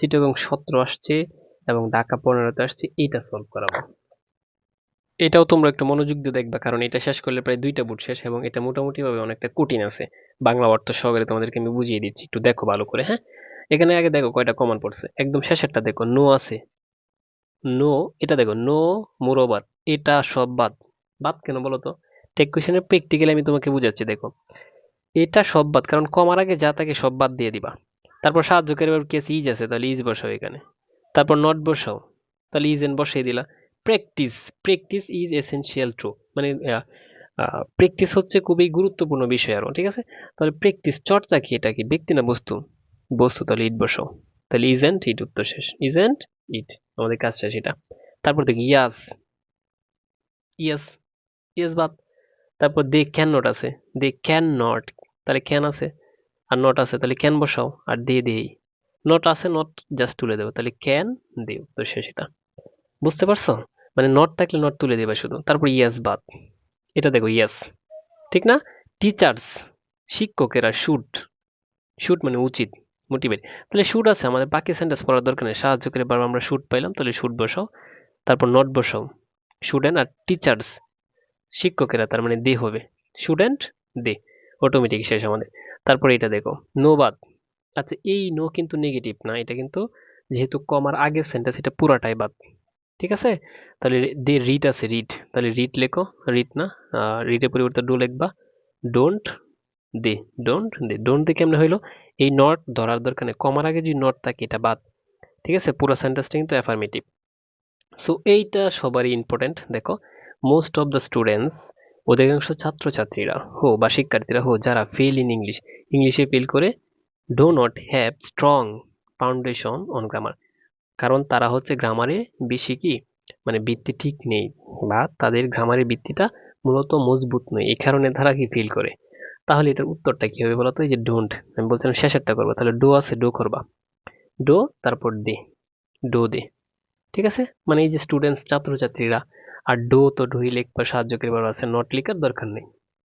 চিটাগং সতেরো আসছে এবং ঢাকা পনেরোতে আসছে, এইটা সলভ করাবো। এটাও তোমরা একটু মনোযোগ দিয়ে দেখবা, কারণ এটা শেষ করলে প্রায় দুইটা বুট শেষ এবং এটা মোটামুটি ভাবে অনেকটা কঠিন আছে। বাংলা অর্থ সহকারে তোমাদেরকে আমি বুঝিয়ে দিচ্ছি, একটু দেখো ভালো করে হ্যাঁ? এখানে আগে দেখো কয়টা কমান পড়ছে। একদম শেষেরটা দেখো নো আছে। নো এটা দেখো নো মোরোবার, এটা সব বাদ। বাদ কেন বলো তো? টেক কোয়েশনের প্র্যাকটিক্যালি আমি তোমাকে বুঝাচ্ছি, দেখো। এটা সব বাদ, কারণ কমার আগে যা তাকে সব বাদ দিয়ে দিবা। তারপর সাহায্যকারী এবার কেস ইজ আছে, তাহলে ইজ বসাও এখানে। তারপর নট বসাও, তাহলে ইজ এন বসিয়ে দিলা practice practice is essential true মানে প্র্যাকটিস হচ্ছে খুবই গুরুত্বপূর্ণ বিষয় আরও, ঠিক আছে? তাহলে প্র্যাকটিস চর্চা কি, এটা কি, ব্যক্তি না বস্তু? বস্তু, তাহলে ইট বসাও। তাহলে ইজেন্ট ইট উত্তর শেষ। ইজেন্ট ইট আমাদের কাজ শেষ এটা। তারপর দেখি ইয়াস ইয়াস ইয়াস বাদ। তারপর দে ক্যান নট আছে দে ক্যান নট তাহলে ক্যান আছে। আর নট আছে, তাহলে ক্যান বসাও, আর দে দেই নট আছে নট জাস্ট তুলে দেবো, তাহলে ক্যান দে উত্তর শেষ এটা। বুঝতে পারছ? মানে নট থাকলে নট তুলে দেবে শুধু, তারপর ইয়াস বাদ। এটা দেখো ইয়াস ঠিক না? টিচার্স শিক্ষকেরা শুট শুট মানে উচিত মোটিভেট তাহলে শুট আছে, আমাদের বাকি সেন্টেন্স পড়ার দরকার নেই, সাহায্য করে বারবার আমরা শুট পাইলাম, তাহলে শুট বসাও, তারপর নট বসাও। স্টুডেন্ট আর টিচার্স শিক্ষকেরা তার মানে দে হবে স্টুডেন্ট দে অটোমেটিক শেষ আমাদের। তারপরে এটা দেখো নো বাদ। আচ্ছা এই নো কিন্তু নেগেটিভ না, এটা কিন্তু যেহেতু কমার আগের সেন্টেন্স এটা পুরাটাই বাদ। ঠিক আছে? তাহলে দে রিড আছে রিড তাহলে রিড লেখো রিড না রিডের পরিবর্তে do লেখবা। Don't they don't they. Don't they কেমনে হইল? এই নট ধরার দরকার নেই। কমার আগে যদি নট থাকে, এটা বাদ। ঠিক আছে? পুরো সেন্টেন্সটা কিন্তু অ্যাফার্মেটিভ সো এইটা সবারই ইম্পর্টেন্ট দেখো। মোস্ট অফ দ্য স্টুডেন্টস অধিকাংশ ছাত্রছাত্রীরা, হো, বা শিক্ষার্থীরা, হো, যারা ফেল ইন ইংলিশ ইংলিশে ফেল করে do not have strong foundation on grammar কারণ তারা হচ্ছে গ্রামারে বেশি কি মানে ভিত্তি ঠিক নেই, বা তাদের গ্রামারের ভিত্তিটা মূলত মজবুত নয় এই কারণে তারা কি ফিল করে? তাহলে এটার উত্তরটা কি হবে বলতো? এই যে ডোন্ট আমি বলছিলাম শেষেরটা করব, তাহলে ডো আছে ডো করবা। ডো তারপর দে ডো দে, ঠিক আছে? মানে এই যে স্টুডেন্টস ছাত্রছাত্রীরা আর ডো তো ডুই লিখবা সাহায্য করবার আছে নট লিখার দরকার নেই।